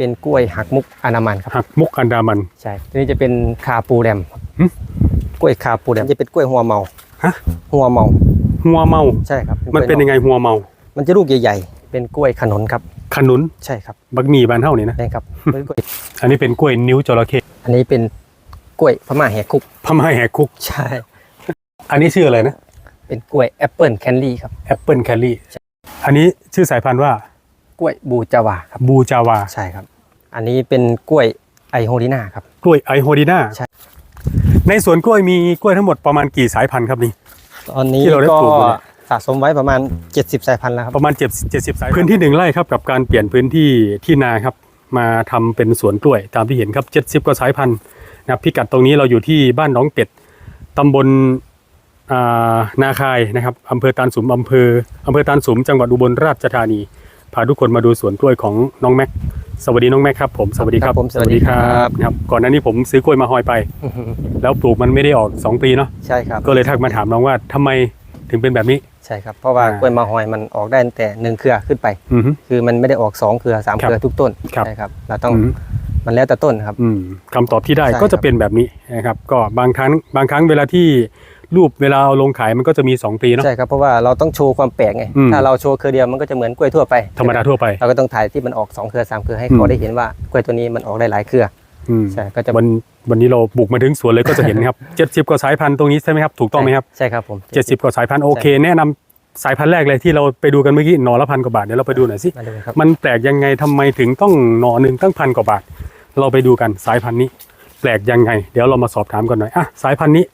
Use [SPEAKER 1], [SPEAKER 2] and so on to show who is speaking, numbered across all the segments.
[SPEAKER 1] เป็นกล้วยหักมุกอนามันครับ
[SPEAKER 2] หักมุกอันดามัน
[SPEAKER 1] ใช่ตัวนี้จะเป็นคาปูแรมครับ
[SPEAKER 2] หึ
[SPEAKER 1] กล้วยคาปูแรมจะเป็นกล้วยหัวเมา
[SPEAKER 2] ฮะ
[SPEAKER 1] หัวเมา
[SPEAKER 2] หัวเมา
[SPEAKER 1] ใช่ครับ
[SPEAKER 2] มันเป็นยังไงหัวเมา
[SPEAKER 1] มันจะลูกใหญ่ๆ เป็นกล้วยขนุนครับ
[SPEAKER 2] ขนุน
[SPEAKER 1] ใช่ครับ
[SPEAKER 2] บักหมี่บานเท่านี่นะ
[SPEAKER 1] ใช่ครับเป็นกล้วย
[SPEAKER 2] อันนี้เป็นกล้วยนิ้วจระเข้
[SPEAKER 1] อันนี้เป็นกล้วยพม่าแหกคุก
[SPEAKER 2] พม่าแหกคุก
[SPEAKER 1] ใช่
[SPEAKER 2] อันนี้ชื่ออะไรนะ
[SPEAKER 1] เป็นกล้วยแอปเปิลแคนดี้ครับ
[SPEAKER 2] แอปเปิลแคลรี่อันนี้ชื่อสายพันธุ์ว่าก
[SPEAKER 1] ล้วยบูจาวาครับ
[SPEAKER 2] บูจาวา
[SPEAKER 1] ใช่ครับ อันนี้เป็นกล้วยไอโฮดินาครับ
[SPEAKER 2] กล้วยไอโฮดีนา
[SPEAKER 1] ใช่
[SPEAKER 2] ในสวนกล้วยมีกล้วยทั้งหมดประมาณกี่สายพันธุ์ครับนี่
[SPEAKER 1] ตอนนี้
[SPEAKER 2] ที่เราได้
[SPEAKER 1] ก็
[SPEAKER 2] ปลูกอยู่เนี่ย
[SPEAKER 1] สะสมไว้ประมาณ 70 สายพันธุ์แล้วครับ
[SPEAKER 2] ประมาณ 7 70 สายพื้นที่หนึ่งไร่ครับกับการเปลี่ยนพื้นที่ที่นาครับ มาทำเป็นสวนกล้วย ตามที่เห็นครับ 70 กว่าสายพันธุ์นะครับพิกัดตรงนี้เราอยู่ที่บ้านหน้องเป็ดตำบลอ่านาคายนะครับอำเภอตาลสุมอำเภออำเภอตาลสุมจังหวัดอุบลราชธานี พาทุกคนมาดูสวนกล้วยของน้องแม็ก สวัสดีน้องแม็กครับผมสวัสดีครับ
[SPEAKER 1] ครับผมสวัสดีครับ
[SPEAKER 2] นะครับ ก่อนหน้านี้ผมซื้อกล้วยมาหอยไป แล้วปลูกมันไม่ได้ออก 2 ปีเนาะ
[SPEAKER 1] ใช่ครับ
[SPEAKER 2] ก็เลยทักมาถามน้องว่าทำไมถึงเป็นแบบนี้
[SPEAKER 1] ใช่ครับเพราะว่า
[SPEAKER 2] อ่า
[SPEAKER 1] กล้วยมาหอยมันออกได้ตั้งแต่หนึ่งเครือขึ้นไป
[SPEAKER 2] อือฮึ
[SPEAKER 1] คือมันไม่ได้ออกสองเครือสาม
[SPEAKER 2] ครับ
[SPEAKER 1] เครือทุกต้น
[SPEAKER 2] ครับ
[SPEAKER 1] ใช่ครับเราต้อง
[SPEAKER 2] อืม
[SPEAKER 1] มันแล้วแต่ต้นครับ
[SPEAKER 2] อืมคำตอบที่ได้
[SPEAKER 1] ใช่
[SPEAKER 2] ก็
[SPEAKER 1] ครั
[SPEAKER 2] จะ
[SPEAKER 1] บ
[SPEAKER 2] เป็นแบบนี้นะครับก็บางครั้งบางครั้งเวลาที่ รูปเวลาเอาลงขายมันก็จะมี 2 ปีเนาะ
[SPEAKER 1] ใช่ครับ เพราะว่าเราต้องโชว์ความแปลกไง
[SPEAKER 2] อืม
[SPEAKER 1] ถ้าเราโชว์เครือเดียวมันก็จะเหมือนกล้วยทั่วไป
[SPEAKER 2] ธรรมดาทั่วไป
[SPEAKER 1] เราก็ต้องถ่ายที่มันออกสองเครือสามเครือให้
[SPEAKER 2] อืม
[SPEAKER 1] เขาได้เห็นว่ากล้วยตัวนี้มันออกได้หลายเครือ
[SPEAKER 2] อืม
[SPEAKER 1] ใช่ก็จะ
[SPEAKER 2] วันวันนี้เราบุกมาถึงสวนเลยก็จะเห็นครับ 70 กว่าสายพันธุ์ตรงนี้ใช่ไหมครับ ถูกต้องไหมครับ
[SPEAKER 1] ใช่ครับผม
[SPEAKER 2] 70 กว่าสายพันธุ์โอเค แนะนำสายพันธุ์แรกเลยที่เราไปดูกันเมื่อกี้หนอละพันกว่าบาทเดี๋ยวเราไปดูหน่อยสิ
[SPEAKER 1] มาดูครับ
[SPEAKER 2] มันแปลกยังไงทำไมถึงต้องหนอหนึ่งตั้งพันกว่าบาท เราไปดูกันสายพันธุ์นี้ แปลกยังไง เดี๋ยวเรามาสอบถามกันหน่อยอะสายพันธุ์นี้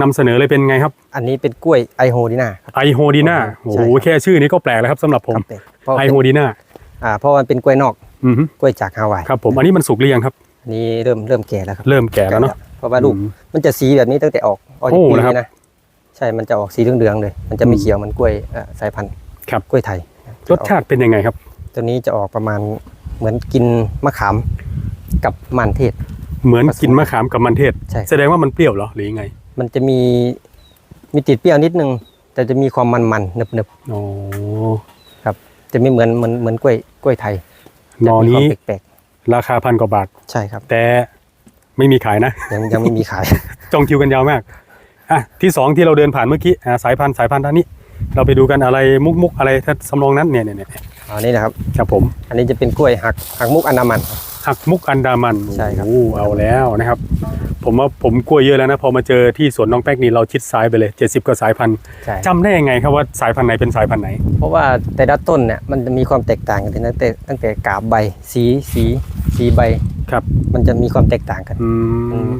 [SPEAKER 2] นำเสนอเลยเป็นไงครับ
[SPEAKER 1] อันนี้เป็นกล้วยไอโฮดินาครับ
[SPEAKER 2] ไอโฮดีนา
[SPEAKER 1] ใช่
[SPEAKER 2] โอ้โห
[SPEAKER 1] ครับ
[SPEAKER 2] แค่ชื่อนี้ก็แปลกแล้วครับสำหรับผม
[SPEAKER 1] ครับเพราะ
[SPEAKER 2] ไอ
[SPEAKER 1] เป็น
[SPEAKER 2] โฮดีนา
[SPEAKER 1] อ่าเพราะว่ามันเป็นกล้วยนอก
[SPEAKER 2] อือฮึ
[SPEAKER 1] กล้วยจากฮาวาย
[SPEAKER 2] ครับผมอันนี้มันสุกหรือยังครับ
[SPEAKER 1] อันนี้เริ่มเริ่มแก่แล้วครับ
[SPEAKER 2] เริ่มแก่แล้วเนาะ
[SPEAKER 1] เพราะว่าลูก
[SPEAKER 2] อืม
[SPEAKER 1] มันจะสีแบบนี้ตั้งแต่ออกออก
[SPEAKER 2] โอ้
[SPEAKER 1] จากปี
[SPEAKER 2] นะครับ
[SPEAKER 1] นี้นะใช่มันจะออกสีเหลืองๆเลย มันจะไม่
[SPEAKER 2] อืม
[SPEAKER 1] เขียวเหมันกล้วยเอ่อสายพันธุ์
[SPEAKER 2] ครับ
[SPEAKER 1] กล้วยไทย
[SPEAKER 2] รสชาติเป็นยังไงครับ
[SPEAKER 1] ตัวนี้จะออกประมาณเหมือนกินมะขามกับมันเทศ
[SPEAKER 2] เหมือน
[SPEAKER 1] ผสม
[SPEAKER 2] กินมะขามกับมันเทศ
[SPEAKER 1] ใช่
[SPEAKER 2] แสดงว่ามันเปรี้ยวเหรอหรือยังไง
[SPEAKER 1] มันจะมีมีติดเปรี้ยวนิดนึง แต่จะมีความมันๆหนึบ
[SPEAKER 2] อ๋อ
[SPEAKER 1] ๆครับ จะไม่เหมือนเหมือนเหมือนกล้วยกล้วยไทย
[SPEAKER 2] หน
[SPEAKER 1] จะ
[SPEAKER 2] อ
[SPEAKER 1] มีควา
[SPEAKER 2] นี้
[SPEAKER 1] มแปลก
[SPEAKER 2] ราคาพันกว่าบาท
[SPEAKER 1] ๆใช่ครับ
[SPEAKER 2] แต่ไม่มีขายนะ
[SPEAKER 1] ยังยังไม่มีขาย
[SPEAKER 2] จองคิวกันยาวมาก อะ ที่สองที่เราเดินผ่านเมื่อกี้อ่าสายพันธุ์สายพันธุ์ด้านนี้ เราไปดูกันอะไรมุกมุกอะไรถ้าสำรองนั้นเนี่ยเนี่ยเนี่ย
[SPEAKER 1] อันนี้นะครับ
[SPEAKER 2] ครับผม
[SPEAKER 1] อันนี้จะเป็นกล้วยหักหักมุกอนามันครับ
[SPEAKER 2] หักมุกอันดามัน
[SPEAKER 1] ใช่ครับ
[SPEAKER 2] โอ้โหเอาแล้วนะครับ ผมว่าผมกลัวเยอะแล้วนะ พอมาเจอที่สวนน้องแป๊กนี่เราชิดซ้ายไปเลย 70กว่าสายพันธุ์
[SPEAKER 1] ใช่
[SPEAKER 2] จำได้ยังไงครับว่าสายพันธุ์ไหนเป็นสายพันธุ์ไหน
[SPEAKER 1] เพราะว่าแต่ละต้นเนี่ยมันจะมีความแตกต่างกันตั้งแต่ตั้งแต่กาบใบสีสีสีใบ
[SPEAKER 2] ครับ
[SPEAKER 1] มันจะมีความแตกต่างกัน
[SPEAKER 2] อืม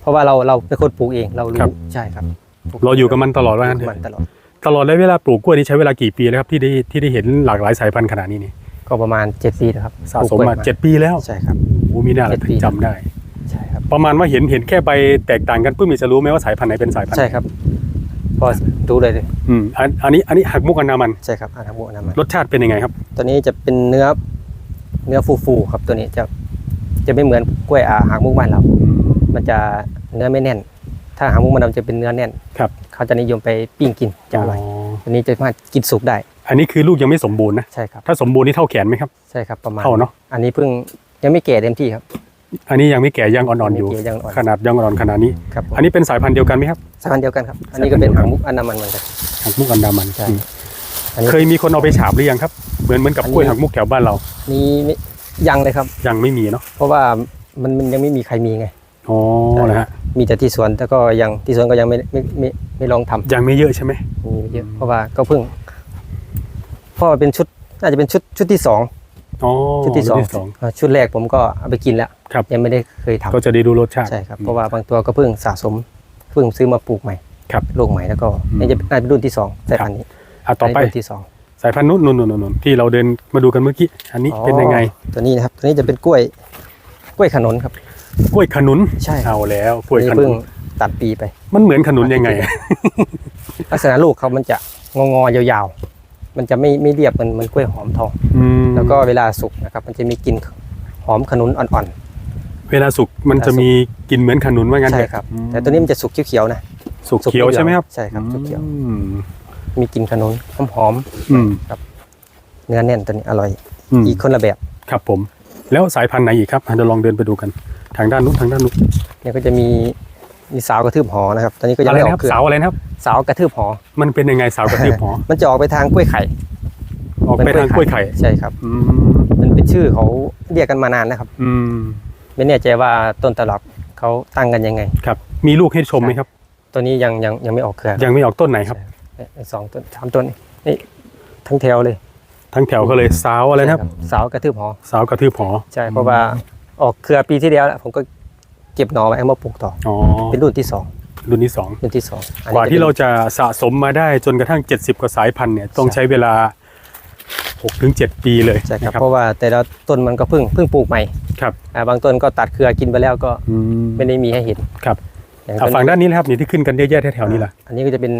[SPEAKER 1] เพราะว่าเราเราเป็นคนปลูกเองเรา
[SPEAKER 2] ครั
[SPEAKER 1] รู้
[SPEAKER 2] บ
[SPEAKER 1] ใช่ครับ
[SPEAKER 2] เราอยู่กับมันตลอดว่า
[SPEAKER 1] อ
[SPEAKER 2] งั้
[SPEAKER 1] ยู่
[SPEAKER 2] น
[SPEAKER 1] กับ
[SPEAKER 2] เถ
[SPEAKER 1] มัน
[SPEAKER 2] อะ
[SPEAKER 1] ตลอด
[SPEAKER 2] ตลอดระยะเวลาปลูกกล้วยนี่ใช้เวลากี่ปีแล้วครับที่ได้ที่ได้เห็นหลากหลายสายพันธุ์ขนาดนี้นี่
[SPEAKER 1] ก็ประมาณ 7 ปีนะครับ
[SPEAKER 2] สะสม
[SPEAKER 1] ปลูกกล้
[SPEAKER 2] มาย
[SPEAKER 1] มา
[SPEAKER 2] เจ็ดปีแล้ว
[SPEAKER 1] ใช่ครับ
[SPEAKER 2] โอ้มีหน้าเรา
[SPEAKER 1] เจ็ด
[SPEAKER 2] ถึ
[SPEAKER 1] ปี
[SPEAKER 2] งจำได้
[SPEAKER 1] ใช่ครับ
[SPEAKER 2] ประมาณว่าเห็นเห็นแค่ใบแตกต่างกันปุ๊บมีจะรู้ไหมว่าสายพันธุ์ไหนเป็นสายพันธุ์
[SPEAKER 1] ใช่ครับ พอดูเลยเลย
[SPEAKER 2] อืมอันอันนี้อันนี้หักมุกอันดามัน
[SPEAKER 1] ใช่ครับอานามุนามัน
[SPEAKER 2] รสชาติเป็นยังไงครับ
[SPEAKER 1] ตัวนี้จะเป็นเนื้อเนื้อฟูๆครับตัวนี้จะจะไม่เหมือนกล้วยอาหางมุกบ้านเรามันจะเนื้อไม่แน่น ถ้าหางมุกมันเราจะเป็นเนื้อแน่น
[SPEAKER 2] ครับ
[SPEAKER 1] เขาจะนิยมไปปิ้งกินจะอร่อยตัวนี้จะสามารถกินสุกได้
[SPEAKER 2] อันนี้คือลูกยังไม่สมบูรณ์นะ
[SPEAKER 1] ใช่ครับ
[SPEAKER 2] ถ้าสมบูรณ์นี่เท่าแขนไหมครับ
[SPEAKER 1] ใช่ครับประมาณ
[SPEAKER 2] เท่าเนาะ
[SPEAKER 1] อันนี้เพิ่งยังไม่แก่เต็มที่ครับ
[SPEAKER 2] อันนี้ยังไม่แก่ยังอ่อนๆอยู่
[SPEAKER 1] ไม่แก่ยังอ่อน
[SPEAKER 2] ขนาดยังอ่อนๆขนาดนี้
[SPEAKER 1] ครับผม
[SPEAKER 2] อันนี้เป็นสายพันธุ์เดียวกันไหมครับ
[SPEAKER 1] สายพันธุ์เดียวกันครับ อันนี้ก็เป็นหางมุกอนามันเหมือนกัน
[SPEAKER 2] หักมุกอันดามัน
[SPEAKER 1] ใช่
[SPEAKER 2] อืม
[SPEAKER 1] อันนี้
[SPEAKER 2] เคยมีคนเอาไปฉาบหรือยังครับ เหมือนเหมือนกับ
[SPEAKER 1] อันนี้
[SPEAKER 2] กล้วยหักมุกแถวบ้านเรา
[SPEAKER 1] มีไม่ยังเลยครับ
[SPEAKER 2] ยังไม่มีเนาะ
[SPEAKER 1] เพราะว่ามันมันยังไม่มีใครมีไง
[SPEAKER 2] อ๋อ
[SPEAKER 1] ใช่
[SPEAKER 2] นะฮะ
[SPEAKER 1] มีแต่ที่สวนแต่ก็ยังที่สวนก็ยังไม่ไม่ไม่ไม่ลองทำ
[SPEAKER 2] ยังไม่เยอะใช่ไหม
[SPEAKER 1] มีไม่เยอะเพราะว่าก็เพิ่งเพราะว่าเป็นชุดน่าจะเป็นชุดชุดที่สอง
[SPEAKER 2] อ๋อ
[SPEAKER 1] ชุดที่สอง
[SPEAKER 2] สอง
[SPEAKER 1] อ่าชุดแรกผมก็เอาไปกินแล้ว
[SPEAKER 2] ครับ
[SPEAKER 1] ยังไม่ได้เคยทำ
[SPEAKER 2] ก็จะได้ดูรสชาติ
[SPEAKER 1] ใช่ครับเพราะว่าบางตัวก็เพิ่งสะสมเพิ่งซื้อมาปลูกใหม่
[SPEAKER 2] ครับ
[SPEAKER 1] ลูกใหม่แล้วก็
[SPEAKER 2] อืม
[SPEAKER 1] นี่จะน่าจะเป็นรุ่นที่สองสายพันธุ์นี้
[SPEAKER 2] อะต่อไป
[SPEAKER 1] นนี้รุ่นที่สอง
[SPEAKER 2] สายพันธุ์นู้นนู่นนู่นนู่นที่เราเดินมาดูกันเมื่อกี้อันนี้เป็นยังไง
[SPEAKER 1] ตัวนี้นะครับตัวนี้จะเป็นกล้วยกล้วยขนุนครับ
[SPEAKER 2] กล้วยขนุน
[SPEAKER 1] ใช่ครับ
[SPEAKER 2] เอาแล้วกล้วย
[SPEAKER 1] นี่
[SPEAKER 2] ขนุ
[SPEAKER 1] เพิ่ง
[SPEAKER 2] น
[SPEAKER 1] ตัดปีไป
[SPEAKER 2] มันเหมือนขนุนยังไง
[SPEAKER 1] ลักษณะลูกเขามันจะงองอยาวๆ มันจะไม่ไม่เรียบเหมือนเหมือนกล้วยหอมทอง
[SPEAKER 2] อืม
[SPEAKER 1] แล้วก็เวลาสุกนะครับ มันจะมีกลิ่นหอมขนุนอ่อน
[SPEAKER 2] เวลาสุกมันจะมีกลิ่นเหมือนขนุนว่างั้น
[SPEAKER 1] ๆ
[SPEAKER 2] เถ
[SPEAKER 1] ใช่
[SPEAKER 2] อะ
[SPEAKER 1] ครับ
[SPEAKER 2] อืม
[SPEAKER 1] แต่ตัวนี้มันจะสุกเขียวๆนะ
[SPEAKER 2] สุกเขียวใช่ไหมครับ
[SPEAKER 1] ใช่ครับสุกเขียว
[SPEAKER 2] อืม
[SPEAKER 1] มีกลิ่นขนุนหอม
[SPEAKER 2] อืม
[SPEAKER 1] ๆเนื้อแน่นตัวนี้อร่อย
[SPEAKER 2] อืม
[SPEAKER 1] อีกคนละแบบ
[SPEAKER 2] ครับผม แล้วสายพันธุ์ไหนอีกครับอะเดี๋ยวลองเดินไปดูกัน ทางด้านนู้นทางด้านนู้น
[SPEAKER 1] เนี่ยก็จะมี มีสาวกระทืบหอนะครับ ตอนนี้ก็ยัง
[SPEAKER 2] อะไร
[SPEAKER 1] ไม่อ
[SPEAKER 2] นะ
[SPEAKER 1] อ
[SPEAKER 2] ครั
[SPEAKER 1] ก
[SPEAKER 2] บ
[SPEAKER 1] เครือ
[SPEAKER 2] สาวอะไรนะครับ
[SPEAKER 1] สาวกระทืบหอ
[SPEAKER 2] มันเป็นยังไงสาวกระตืบหอ
[SPEAKER 1] มันจะออกไปทางกล้วยไข่
[SPEAKER 2] ออกไปทางกล้วยไข่
[SPEAKER 1] ใช่ครับ
[SPEAKER 2] อืม
[SPEAKER 1] มันเป็นชื่อเขาเรียกกันมานานนะครับ
[SPEAKER 2] อืม
[SPEAKER 1] ไม่แน่ใจว่าต้นตลับเขาตั้งกันยังไง
[SPEAKER 2] ครับ มีลูกให้ชมไหมครับ
[SPEAKER 1] ตัวนี้ยังยังยังไม่ออกเครือ
[SPEAKER 2] ยังไม่ออกต้นไหนครับ
[SPEAKER 1] เนี่ยสองต้นสามต้นนี่ทั้งแถวเลย
[SPEAKER 2] ทั้งแถวก็เลยสาวอะไรนะครับ
[SPEAKER 1] ใช่สาวกระทืบหอ
[SPEAKER 2] สาวกระทืบหอ
[SPEAKER 1] ใช่ เพราะว่าออกเครือปีที่แล้วแล้วผมก็ เก็บหน่อไว้เอามาปลูกต่อ
[SPEAKER 2] อ๋อ
[SPEAKER 1] เป็นรุ่นที่สอง
[SPEAKER 2] รุ่นที่สอง
[SPEAKER 1] รุ่นที่สองอัน
[SPEAKER 2] ก
[SPEAKER 1] นี้
[SPEAKER 2] ว่า
[SPEAKER 1] จะ
[SPEAKER 2] ที่
[SPEAKER 1] ป็น
[SPEAKER 2] เราจะสะสมมาได้จนกระทั่ง 70 กว่าสายพันธุ์เนี่ยต้อง
[SPEAKER 1] ใช่
[SPEAKER 2] ใช้เวลา6ถึง7ปีเลย
[SPEAKER 1] ใช่ครับ
[SPEAKER 2] นะ
[SPEAKER 1] เพราะว่าแต่ละต้นมันก็เพิ่งเพิ่งปลูกใหม่
[SPEAKER 2] ครับ
[SPEAKER 1] อ่าบางต้นก็ตัดเครือกินไปแล้วก็
[SPEAKER 2] อืม
[SPEAKER 1] ไม่ได้มีให้เห็น
[SPEAKER 2] ครับ
[SPEAKER 1] อย่าง
[SPEAKER 2] อะ
[SPEAKER 1] ต้น
[SPEAKER 2] ฝั่งด้านนี้นะครับนี่ที่ขึ้นกันเยอะแยะแถวๆนี้ล่ะ
[SPEAKER 1] อันนี้ก็จะเป็น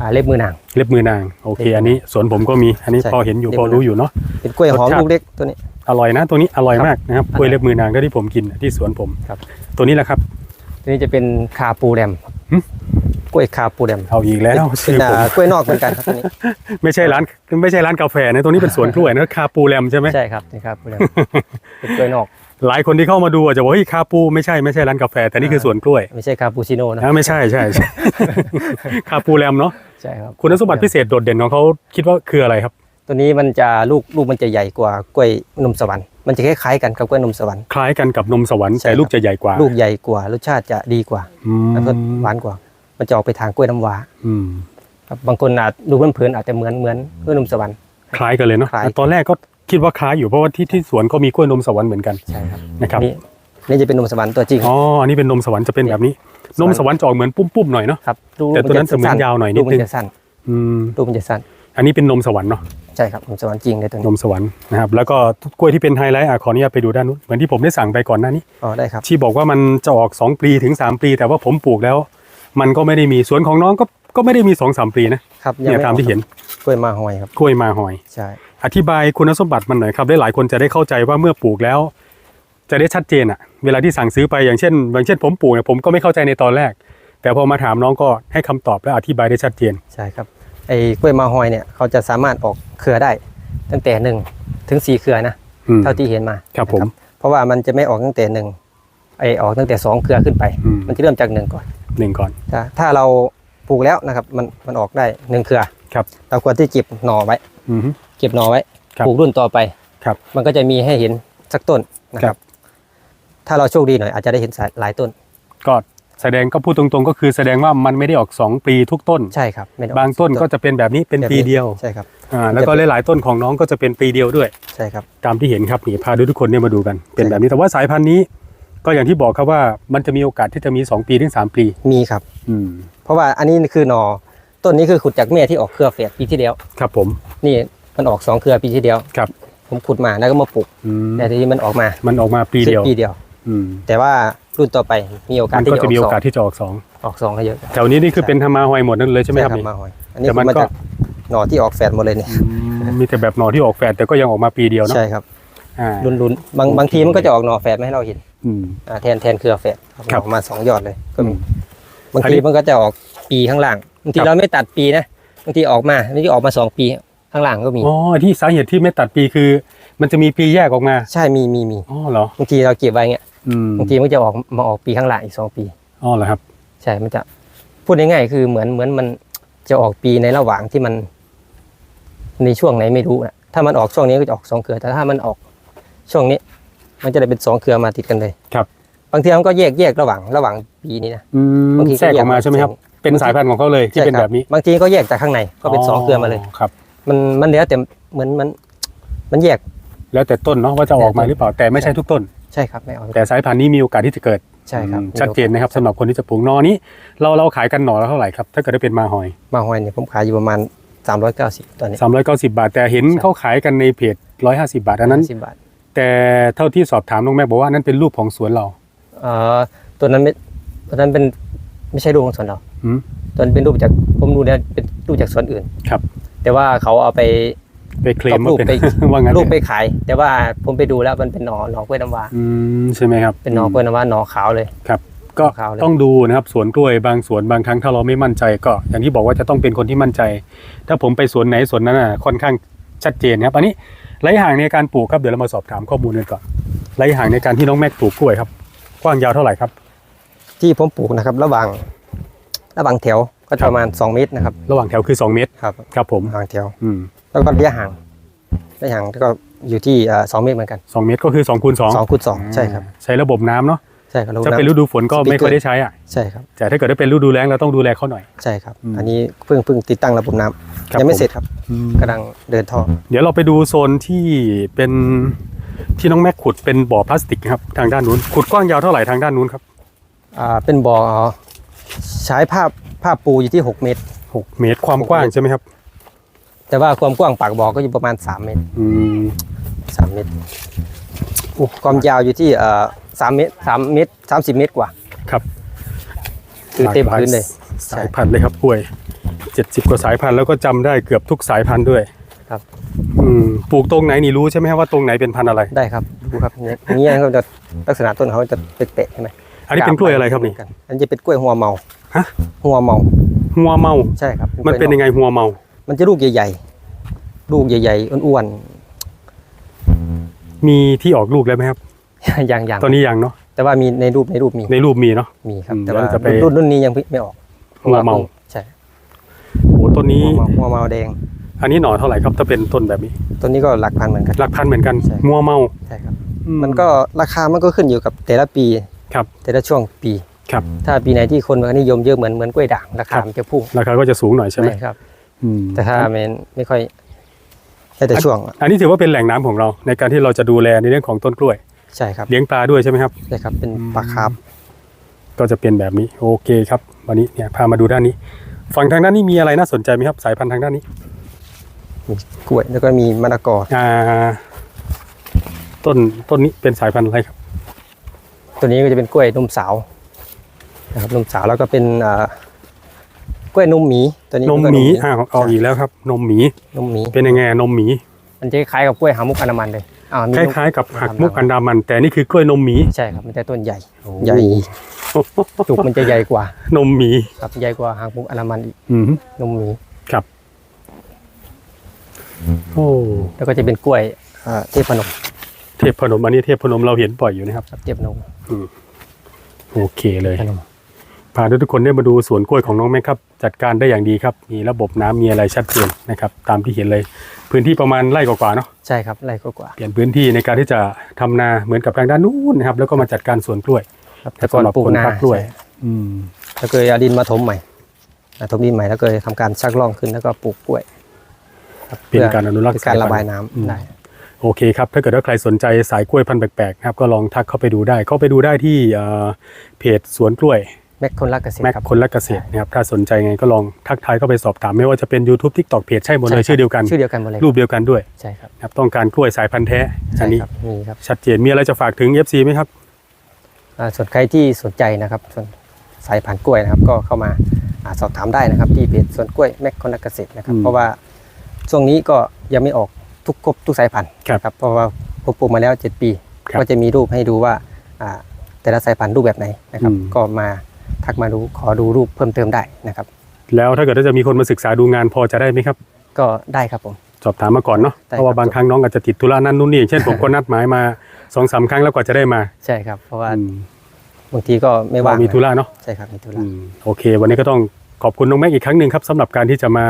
[SPEAKER 1] อ่าเล็บมือนาง
[SPEAKER 2] เล็บมือนางโอเค อันนี้สวนผมก็มีอันนี้
[SPEAKER 1] ใช่
[SPEAKER 2] พอเห็นอยู่
[SPEAKER 1] เล็บ
[SPEAKER 2] พอ
[SPEAKER 1] มือนาง
[SPEAKER 2] รู้อยู่เนาะ
[SPEAKER 1] เป็นกล้วยหอม
[SPEAKER 2] รสชาติ
[SPEAKER 1] ลูกเล็กตัวนี้
[SPEAKER 2] อร่อยนะ ตัวนี้อร่อย
[SPEAKER 1] ครับ
[SPEAKER 2] มากนะครับ
[SPEAKER 1] อร่อย
[SPEAKER 2] กล้วยเล็บมือนางที่ผมกินที่สวนผม
[SPEAKER 1] ครับ
[SPEAKER 2] ตัวนี้แหละครับ
[SPEAKER 1] ตัวนี้จะเป็นคาปูแรม
[SPEAKER 2] หึ
[SPEAKER 1] กล้วยคาปูแรม
[SPEAKER 2] เอาอีกแล้ว
[SPEAKER 1] เป็
[SPEAKER 2] ชื่
[SPEAKER 1] น
[SPEAKER 2] อผม
[SPEAKER 1] อ่ากล้วยนอกเหมือนกันครับตัวนี้
[SPEAKER 2] ไม่ใช่ร้านไม่ใช่ร้านกาแฟนะตรงนี้เป็นสวนกล้วยนะคาปูแรมใช่ไหม
[SPEAKER 1] ใช่ครับนี่คาปูแรมเป็นกล้วยนอก
[SPEAKER 2] หลายคนที่เข้ามาดูอาจจะบอกเฮ้ยคาปูไม่ใช่ไม่ใช่ร้านกาแฟ แต่นี่คือสวนกล้วย
[SPEAKER 1] ไม่ใช่คาปูชิโน่นะ
[SPEAKER 2] นะไม่ใช่ใช่ใช่คาปูแรมเนาะ
[SPEAKER 1] ใช่ครับ
[SPEAKER 2] คุณสมบัติพิเศษโดดเด่นของเขาคิดว่าคืออะไรครับ
[SPEAKER 1] ตัวนี้มันจะลูกลูกมันจะใหญ่กว่ากล้วยนมสวรรค์มันจะคล้ายๆกันกับกล้วยนมสวรรค์
[SPEAKER 2] คล้ายกันกับนมสวรรค์
[SPEAKER 1] ใช่
[SPEAKER 2] แต่
[SPEAKER 1] ครับ
[SPEAKER 2] ลูกจะใหญ่กว่า
[SPEAKER 1] ลูกใหญ่กว่ารสชาติจะดีกว่า
[SPEAKER 2] อืม
[SPEAKER 1] แล้วก็หวานกว่า มันจะออกไปทางกล้วยน้ำว้า
[SPEAKER 2] อืม
[SPEAKER 1] ครับบางคนอาจดูเพื่อนๆอาจจะเหมือนเหมือนกล้วยนมสวรรค์
[SPEAKER 2] คล้ายกันเลยเนาะ
[SPEAKER 1] คล้าย
[SPEAKER 2] ตอนแรกก็คิดว่าคล้ายอยู่เพราะว่าที่ที่สวนก็มีกล้วยนมสวรรค์เหมือนกัน
[SPEAKER 1] ใช่ครับ
[SPEAKER 2] นะครับ
[SPEAKER 1] นี่นี่จะเป็นนมสวรรค์ตัวจริง
[SPEAKER 2] อ๋ออันนี้เป็นนมสวรรค์จะเป็นแบบนี้ นมสวรรค์จะออกเหมือนปุ้มๆหน่อยเนาะ
[SPEAKER 1] ครับลูก
[SPEAKER 2] แต่ตัวนั้นจะเหมือนยาวหน่อยนิ
[SPEAKER 1] ลู
[SPEAKER 2] ด
[SPEAKER 1] กมั
[SPEAKER 2] นึง
[SPEAKER 1] นจะสั้น
[SPEAKER 2] อืม
[SPEAKER 1] ลูกมันจะสั้น
[SPEAKER 2] อันนี้เป็นนมสวรรค์เนาะ
[SPEAKER 1] ใช่ครับนมสวรรค์จริงเลยตัว
[SPEAKER 2] น
[SPEAKER 1] นี้
[SPEAKER 2] มสวรรค์นะครับแล้วก็กล้วยที่เป็นไฮไลท์อะขออนุญาตไปดูด้านนู้นเหมือนที่ผมได้สั่งไปก่อนหน้านี้
[SPEAKER 1] อ๋อได้ครับ
[SPEAKER 2] ที่บอกว่ามันจะออก2ปีถึง3ปีแต่ว่าผมปลูกแล้ว มันก็ไม่ได้มีสวนของน้องก็ก็ไม่ได้มี2 3ปีนะครับเนี่ย
[SPEAKER 1] ไตา
[SPEAKER 2] มที่เห็น
[SPEAKER 1] กล้วยมาหอยครับ
[SPEAKER 2] กล้วยมาหอย
[SPEAKER 1] ใช่
[SPEAKER 2] อธิบายคุณสมบัติมันหน่อยครับได้หลายคนจะได้เข้าใจว่าเมื่อปลูกแล้ว จะได้ชัดเจนอะเวลาที่สั่งซื้อไปอย่างเช่นอย่างเช่นผมปลูกเนี่ยผมก็ไม่เข้าใจในตอนแรก แต่พอมาถามน้องก็ให้คำตอบและอธิบายได้ชัดเจน
[SPEAKER 1] ใช่ครับไอ้กล้วยมาหอยเนี่ยเขาจะสามารถออก เครือได้ ตั้งแต่หนึ่งถึงสี่เครือนะ
[SPEAKER 2] อืม
[SPEAKER 1] เท่าที่เห็นมา
[SPEAKER 2] ครับผม
[SPEAKER 1] นะเพราะว่ามันจะไม่ออกตั้งแต่หนึ่งไอออกตั้งแต่สองเครือขึ้นไป
[SPEAKER 2] อืม
[SPEAKER 1] มันจะเริ่มจากหนึ่งก่อน
[SPEAKER 2] หนึ่งก่อน
[SPEAKER 1] ถ้าถ้าเราปลูกแล้วนะครับ มันมันออกได้หนึ่งเครือ
[SPEAKER 2] ครับ
[SPEAKER 1] เราควรที่เก็บหน่อไว้
[SPEAKER 2] อืม
[SPEAKER 1] เก็บหน่อไว้
[SPEAKER 2] ครับ
[SPEAKER 1] ปลูกรุ่นต่อไป
[SPEAKER 2] ครับ
[SPEAKER 1] มันก็จะมีให้เห็นสักต้นนะค
[SPEAKER 2] ครั
[SPEAKER 1] รับบถ้าเราโชคดีหน่อยอาจจะได้เห็นสายหลายต้น
[SPEAKER 2] ก็ แสดงก็พูดตรงๆ ก็คือแสดงว่ามันไม่ได้ออก 2 ปีทุกต้น
[SPEAKER 1] ใช่ครับไม่ได้ออก
[SPEAKER 2] บางต้นก็จะเป็นแบบนี้เป็น
[SPEAKER 1] แบบ
[SPEAKER 2] ปีเดียว
[SPEAKER 1] ใช่ครับ
[SPEAKER 2] อ่าแล้วก็หลายๆต้นของน้องก็จะเป็นปีเดียวด้วย
[SPEAKER 1] ใช่ครับ
[SPEAKER 2] ตามที่เห็นครับนี่พาดูทุกคนเนี่ยมาดูกัน เป็นแบบนี้แต่ว่าสายพันธุ์นี้ ก็อย่างที่บอกครับว่ามันจะมีโอกาสที่จะมี 2 ปีถึง 3 ปี
[SPEAKER 1] มีครับ
[SPEAKER 2] อืม
[SPEAKER 1] เพราะว่าอันนี้คือหน่อต้นนี้คือขุดจากแม่ที่ออกเครือแฝดปีที่แล้ว
[SPEAKER 2] ครับผม
[SPEAKER 1] นี่มันออกสองเครือปีที่แล้ว
[SPEAKER 2] ครับ
[SPEAKER 1] ผมขุดมาแล้วก็มาปลูก
[SPEAKER 2] อืม
[SPEAKER 1] แต่ทีนี้มันออกมา
[SPEAKER 2] มันออกมาปีเดียว
[SPEAKER 1] ปีเดียว
[SPEAKER 2] อืม
[SPEAKER 1] แต่ว่า รุ่นต่อไปมีโอกาส
[SPEAKER 2] มัน
[SPEAKER 1] ที่
[SPEAKER 2] ก็
[SPEAKER 1] จะ
[SPEAKER 2] จะมี
[SPEAKER 1] อ
[SPEAKER 2] โอ
[SPEAKER 1] อกส
[SPEAKER 2] กา
[SPEAKER 1] อ
[SPEAKER 2] ส
[SPEAKER 1] ง
[SPEAKER 2] ที่จะออกสอง
[SPEAKER 1] ออกสองให้เยอะ
[SPEAKER 2] แถวนี้นี่คือเป็นธรรมาหอยหมดนั่นเลยใช่ไหมครับนี่
[SPEAKER 1] มาหอยอันนี้
[SPEAKER 2] แต่
[SPEAKER 1] คือ
[SPEAKER 2] มัน
[SPEAKER 1] มา
[SPEAKER 2] ก็
[SPEAKER 1] จากหน่อที่ออกแฝดหมดเลยเนี่ย
[SPEAKER 2] อืมมีแต่แบบหน่อที่ออกแฝดแต่ก็ยังออกมาปีเดียวเนาะ
[SPEAKER 1] ใช่ครับ
[SPEAKER 2] อ่า
[SPEAKER 1] ลุ้นลุ้นบางบางทีมันก็จะออกหน่อแฝดมาให้เราเห็น
[SPEAKER 2] อืม
[SPEAKER 1] อ่าแทนแทนเครือแฝด
[SPEAKER 2] ครับ
[SPEAKER 1] ออกมาสองยอดเลยก็มี
[SPEAKER 2] อืม
[SPEAKER 1] บาง
[SPEAKER 2] อัน
[SPEAKER 1] ที
[SPEAKER 2] นี้
[SPEAKER 1] มันก็จะออกปีข้างล่างบางที
[SPEAKER 2] ครับ
[SPEAKER 1] เราไม่ตัดปีนะบางทีออกมาบางทีออกมาสองปีข้างล่างก็มี
[SPEAKER 2] อ๋อที่สาเหตุที่ไม่ตัดปีคือ มันจะมีปีแยกออกมา
[SPEAKER 1] ใช่มีมีมี
[SPEAKER 2] อ๋อเหรอ
[SPEAKER 1] บางทีเราเก็บไว้เงี้ย
[SPEAKER 2] อืม
[SPEAKER 1] บางทีมันจะออกมาออกปีข้างล่างอีกสองปี
[SPEAKER 2] อ๋อเหรอครับ
[SPEAKER 1] ใช่มันจะพูดง่ายๆคือเหมือนเหมือนมันจะออกปีในระหว่างที่มัน ในช่วงไหนไม่รู้นะถ้ามันออกช่วงนี้ก็จะออกสองเครือ แต่ถ้ามันออกช่วงนี้ มันจะได้เป็นสองเครือมาติดกันเลย
[SPEAKER 2] ครับ
[SPEAKER 1] บางทีมันก็แยกแยกระหว่างระหว่างปีนี้นะ
[SPEAKER 2] อืม
[SPEAKER 1] บางทีก็
[SPEAKER 2] แทรกออกมาใช่ไหมครับ เป็นสายพันธุ์ของเขาเลยที่เป็น
[SPEAKER 1] ใช่ค
[SPEAKER 2] แบ
[SPEAKER 1] รั
[SPEAKER 2] บนี้
[SPEAKER 1] บางทีก็แยกจากข้างในก็เป็นสองเครือมาเลย
[SPEAKER 2] ครับ
[SPEAKER 1] มันมันแล้วแต่เหมือนมัน มันแยก
[SPEAKER 2] แล้วแต่ต้นเนาะว่าจะออกมาหรือเปล่าแต่ไม่ใช่ทุกต้น
[SPEAKER 1] ใช่ครับไม่เอา
[SPEAKER 2] แต่สายพันธุ์นี้มีโอกาสที่จะเกิด
[SPEAKER 1] ใช่ครับ
[SPEAKER 2] อืมชัดเจนนะครับสำหรับคนที่จะปลูกหนอนี้ เราเราขายกันหน่อละเท่าไหร่ครับถ้าเกิดได้เป็นมาหอย
[SPEAKER 1] มาหอยเนี่ยผมขายอยู่ประมาณสามร้อยเก้าสิบตอนนี้
[SPEAKER 2] 390 บาท แต่เห็น
[SPEAKER 1] ใช่
[SPEAKER 2] เขาขายกันในเพจ 150 บาทอันนั้น
[SPEAKER 1] สิบบาท
[SPEAKER 2] แต่เท่าที่สอบถามน้องแม่บอกว่านั่นเป็นรูปของสวนเรา
[SPEAKER 1] เอ่อตัวนั้นไม่ตัวนั้นเป็นไม่ใช่รูปของสวนเรา
[SPEAKER 2] อืม
[SPEAKER 1] ตัวนั้นเป็นรูปจากผมดูเนี่ยเป็นรูปจากสวนอื่น
[SPEAKER 2] ครับ
[SPEAKER 1] แต่ว่าเขาเอาไป
[SPEAKER 2] ไปเคลม
[SPEAKER 1] รู
[SPEAKER 2] ว่า
[SPEAKER 1] ป
[SPEAKER 2] เป็น
[SPEAKER 1] ไป
[SPEAKER 2] ว่างั้น
[SPEAKER 1] รูปไปขาย แต่ว่าผมไปดูแล้วมันเป็นหนอหนอกล้วยน้ำว้า
[SPEAKER 2] อืมใช่ไหมครับ
[SPEAKER 1] เป็นหนอกล้วยน้ำว้าหนอขาวเลย
[SPEAKER 2] ครับ ก็
[SPEAKER 1] ขาวเลย
[SPEAKER 2] ต้องดูนะครับสวนกล้วยบางสวนบางครั้งถ้าเราไม่มั่นใจก็ อย่างที่บอกว่าจะต้องเป็นคนที่มั่นใจ ถ้าผมไปสวนไหนสวนนั้นอะค่อนข้างชัดเจนครับอันนี้ระยะห่างในการปลูกครับเดี๋ยวเรามาสอบถามข้อมูลกันก่อนระยะห่างในการที่น้องแม็กปลูกกล้วยครับกว้างยาวเท่าไหร่ครับ
[SPEAKER 1] ที่ผมปลูกนะครับ ระหว่างระหว่างแถวก็จะประมาณ 2 เมตรนะครับ
[SPEAKER 2] ระหว่างแถวคือ 2 เมตร
[SPEAKER 1] ครับ
[SPEAKER 2] ครับผม
[SPEAKER 1] ระหว่างแถว
[SPEAKER 2] อืม
[SPEAKER 1] แล้วก็ระยะห่างระยะห่างก็อยู่ที่เอ่อสองเมตรเหมือนกัน
[SPEAKER 2] สองเมตรก็คือ2คูณ
[SPEAKER 1] สอง
[SPEAKER 2] 2
[SPEAKER 1] คูณสองใช่ครับ
[SPEAKER 2] ใช้ระบบน้ำเนาะ
[SPEAKER 1] ใช่ครับ
[SPEAKER 2] จะเป็นฤดูฝนก็ไม่ค่อยได้ใช้อะ
[SPEAKER 1] ใช่ครับ
[SPEAKER 2] แต่ถ้าเกิดได้เป็นฤดูแล้งเราต้องดูแลเขาหน่อย
[SPEAKER 1] ใช่ครับ
[SPEAKER 2] อืม
[SPEAKER 1] อันนี้เพิ่งเพิ่งติดตั้งระบบน้ำ
[SPEAKER 2] ครับ
[SPEAKER 1] ยังไม่
[SPEAKER 2] ผม
[SPEAKER 1] เสร็จครับ
[SPEAKER 2] อืม
[SPEAKER 1] กำลังเดินท่อ
[SPEAKER 2] เดี๋ยวเราไปดูโซนที่เป็นที่น้องแม็กขุดเป็นบ่อพลาสติกครับทางด้านนู้นขุดกว้างยาวเท่าไหร่ทางด้านนู้นครับ
[SPEAKER 1] อ่าเป็นบ่อใช้ผ้าผ้าปูอยู่ที่ 6 เมตร
[SPEAKER 2] หกเมตรความกว้างใช่ไหมครับ
[SPEAKER 1] แต่ว่าความกว้างปากบ่อก็อยู่ประมาณ 3 เมตร
[SPEAKER 2] อืม
[SPEAKER 1] 3เมตรโอ้ความยาวอยู่ที่เอ่อสามเมตรสามเมตรสามสิบเมตรกว่า
[SPEAKER 2] ครับ
[SPEAKER 1] คือเต็ม
[SPEAKER 2] หลากหลาย
[SPEAKER 1] พื้นเลย
[SPEAKER 2] สายพันธุ์เลยครับกล้วยเจ็ดสิบกว่าสายพันธุ์แล้วก็จำได้เกือบทุกสายพันธุ์ด้วย
[SPEAKER 1] ครับ
[SPEAKER 2] อืมปลูกตรงไหนนี่รู้ใช่ไหมครับว่าตรงไหนเป็นพันธุ์อะไร
[SPEAKER 1] ได้ครับดูครับเนี่ยอย่างเงี้ยเขาจะลักษณะต้นเขาจะเป๊ะๆใช่ไหม
[SPEAKER 2] อันนี้เป็นกล้วยอะไรครับนี่
[SPEAKER 1] อันนี้จะเป็นกล้วยหัวเมา
[SPEAKER 2] ฮะ
[SPEAKER 1] หัวเมา
[SPEAKER 2] หัวเมา
[SPEAKER 1] ใช่ครับ
[SPEAKER 2] มันเป็นยังไงหัวเมา
[SPEAKER 1] มันจะลูกใหญ่ๆ ลูกใหญ่ๆอ้วน
[SPEAKER 2] มีที่ออกลูกแล้วไหมครับ
[SPEAKER 1] ๆ อย่างอย่าง
[SPEAKER 2] ตอนนี้ยังเนาะ
[SPEAKER 1] แต่ว่ามีในรูปในรูปมี
[SPEAKER 2] ในรูปมีเนาะ
[SPEAKER 1] มีครับ
[SPEAKER 2] อืม
[SPEAKER 1] แต่ว่า
[SPEAKER 2] แล้วจะไป
[SPEAKER 1] รุ่นรุ่นนี้ยังไม่ออก
[SPEAKER 2] หัวเมา
[SPEAKER 1] ใช่
[SPEAKER 2] โอ้ต้นนี้
[SPEAKER 1] หัวเมาหัวเมาแดง
[SPEAKER 2] อันนี้หน่อเท่าไหร่ครับถ้าเป็นต้นแบบนี้
[SPEAKER 1] ตัวนี้ก็หลักพันเหมือนกัน
[SPEAKER 2] หลักพันเหมือนกัน
[SPEAKER 1] ใช่
[SPEAKER 2] งัวเมา
[SPEAKER 1] ใช่ครับ
[SPEAKER 2] อื
[SPEAKER 1] มันก็ราคามันก็ขึ้นอยู่กับแต่ละปี
[SPEAKER 2] ครับ
[SPEAKER 1] แต่ละช่วงปี
[SPEAKER 2] ครับ
[SPEAKER 1] ถ้าปีไหนที่คนมันนิยมเยอะเหมือนเหมือนกล้วยด่างราคา
[SPEAKER 2] ครับ
[SPEAKER 1] มันจะพุ่ง
[SPEAKER 2] ราคาก็จะสูงหน่อยใช่ไหม
[SPEAKER 1] ครับ
[SPEAKER 2] อืม
[SPEAKER 1] แต่ถ้ามันไม่ค่อยแล้วแต่ช่วง
[SPEAKER 2] อันนี้ถือว่าเป็นแหล่งน้ำของเรา ในการที่เราจะดูแลในเรื่องของต้นกล้วย
[SPEAKER 1] ใช่ครับ
[SPEAKER 2] เลี้ยงปลาด้วยใช่ไหมครับ
[SPEAKER 1] ใช่ครับ เป็นปลาคาร์ฟ
[SPEAKER 2] ก็จะเป็นแบบนี้โอเคครับ วันนี้เนี่ยพามาดูด้านนี้ ฝั่งทางด้านนี้มีอะไรน่าสนใจไหมครับ สายพันธุ์ทางด้านนี้
[SPEAKER 1] มีกล้วยแล้วก็มีมะละกอ
[SPEAKER 2] อ่าต้นต้นนี้เป็นสายพันธุ์อะไรครับ
[SPEAKER 1] ตัวนี้ก็จะเป็นกล้วยนมสาวนะครับนมสาวแล้วก็เป็นอ่าก ล้วยนมหมีตัวนี้
[SPEAKER 2] นม
[SPEAKER 1] ก็
[SPEAKER 2] หมีอ่าเอาอีกแล้วครับ นมหมี
[SPEAKER 1] นมหมี
[SPEAKER 2] เป็นยังไงนมหมี
[SPEAKER 1] มันจะคล้ายกับกล้วยหามุกอนามันเลยอ่ามี
[SPEAKER 2] คน
[SPEAKER 1] ม
[SPEAKER 2] ล้ายๆ กับหักมุกอันดามัน แต่นี่คือกล้วยนมหมี
[SPEAKER 1] ใช่ครับมันจะต้นใหญ่
[SPEAKER 2] โอ้
[SPEAKER 1] ใหญ่จุกมันจะใหญ่กว่า
[SPEAKER 2] นมหมี
[SPEAKER 1] ครับใหญ่กว่าหางมุกอนามันอีก
[SPEAKER 2] อืม
[SPEAKER 1] นมหมี
[SPEAKER 2] ครับโอ้
[SPEAKER 1] แล้วก็จะเป็นกล้วยอ่าเทพนม
[SPEAKER 2] เทพพนมอันนี้เทพพนมเราเห็นบ่อยอยู่นะครับ
[SPEAKER 1] ครับเทพนม
[SPEAKER 2] โอเคเลย
[SPEAKER 1] พนม
[SPEAKER 2] พาทุกคนได้มาดูสวนกล้วยของน้องแม็กครับ จัดการได้อย่างดีครับ มีระบบน้ำมีอะไรชัดเจนนะครับ ตามที่เห็นเลย พื้นที่ประมาณไร่กว่าๆเนาะ
[SPEAKER 1] ใช่ครับไร่กว่า
[SPEAKER 2] เปลี่ยนพื้นที่ในการที่จะทำนาเหมือนกับทางด้านนู้นนะครับ แล้วก็มาจัดการสวนกล้วย
[SPEAKER 1] ๆครับแต่ก่อน
[SPEAKER 2] สำหรับ
[SPEAKER 1] ปลูก
[SPEAKER 2] คน
[SPEAKER 1] นา
[SPEAKER 2] ภาคกล้วย
[SPEAKER 1] ใช่
[SPEAKER 2] อืม
[SPEAKER 1] แล้วก็เอาดินมาถมใหม่อ่าถมดินใหม่แล้วก็ทำการชักร่องขึ้นแล้วก็ปลูกกล้วยครับ
[SPEAKER 2] เป็นการอนุรักษ์
[SPEAKER 1] เป็นการระบายน้ำ
[SPEAKER 2] อืม
[SPEAKER 1] ได้
[SPEAKER 2] โอเคครับ ถ้าเกิดว่าใครสนใจสายกล้วยพันธุ์แปลกๆนะครับก็ลองทักเข้าไปดูได้ เข้าไปดูได้ที่เอ่อเพจสวนกล้วย
[SPEAKER 1] แม็กคนรักเกษตร
[SPEAKER 2] แม็ก
[SPEAKER 1] ครับ
[SPEAKER 2] คนรักเกษตรนะครับถ้าสนใจไงก็ลองทักทายเข้าไปสอบถาม ไม่ว่าจะเป็น YouTube TikTok เพจใช่หมดเลย
[SPEAKER 1] ใช่ครับ
[SPEAKER 2] ชื่อเดียวกัน
[SPEAKER 1] ชื่อเดียวกันหมดเลย
[SPEAKER 2] รูปเดียวกันด้วย
[SPEAKER 1] ใช่ครับ
[SPEAKER 2] นะครับต้องการกล้วยสายพันธุ์แท้
[SPEAKER 1] ใช่
[SPEAKER 2] อันนี้
[SPEAKER 1] ครับมีครับ
[SPEAKER 2] ชัดเจนมีอะไรจะฝากถึง FC ไหมครับ
[SPEAKER 1] อ่าส่วนใครที่สนใจนะครับส่วนสายพันธุ์กล้วยนะครับ ก็เข้ามาอ่าสอบถามได้นะครับ ที่เพจสวนกล้วยแม็กคนรักเกษตรนะครับ
[SPEAKER 2] อืม
[SPEAKER 1] เพราะว่าช่วงนี้ก็ยังไม่ออกทุกครบทุกสายพันธุ์
[SPEAKER 2] ครับ
[SPEAKER 1] เพราะว่าผมปลูกมาแล้ว 7 ปี
[SPEAKER 2] ครับ
[SPEAKER 1] ก็จะมีรูปให้ดูว่าอ่าแต่ละสายพันธุ์รูปแบบไหนนะครับ
[SPEAKER 2] อืม
[SPEAKER 1] ก็มา ทักมาดูขอดูรูปเพิ่มเติมได้นะครับ
[SPEAKER 2] แล้วถ้าเกิดว่าจะมีคนมาศึกษาดูงานพอจะได้ไหมครับ
[SPEAKER 1] ก็ได้ครับผม
[SPEAKER 2] สอบถามมาก่อนเนาะ
[SPEAKER 1] ได้
[SPEAKER 2] เพราะว่า
[SPEAKER 1] ครับ
[SPEAKER 2] บางครั้งน้องอาจจะติดธุระนั่นนู่นนี่เช่นผมก็นัดหมายมาสองสามครั้งแล้วกว่าจะได้มา
[SPEAKER 1] ใช่ครับ เพราะว่า
[SPEAKER 2] อืม
[SPEAKER 1] บางทีก็ไม่ว่าง
[SPEAKER 2] เรามีธุระเนาะ
[SPEAKER 1] ใช่ครับมีธุระ
[SPEAKER 2] อืมโอเค วันนี้ก็ต้องขอบคุณน้องแม็กอีกครั้งหนึ่งครับสำหรับการที่จะมา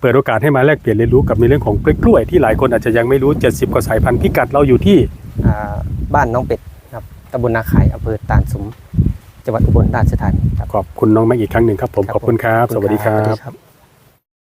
[SPEAKER 2] เปิดโอกาสให้มาแลกเปลี่ยนเรียนรู้กับในเรื่องของกล้วยๆที่หลายคนอาจจะยังไม่รู้ 70 กว่าสายพันธุ์พิกัดเราอยู่ที่
[SPEAKER 1] อ่าบ้านน้องเป็ดครับตำบลนาขายอำเภอตาลสุม จังหวัดอุบลราชธานีครับ
[SPEAKER 2] ขอบคุณน้องแม็กอีกครั้งหนึ่งครับผม ขอบคุณครับ สวัสดีครั
[SPEAKER 1] สวัส
[SPEAKER 2] บ
[SPEAKER 1] ดีครับ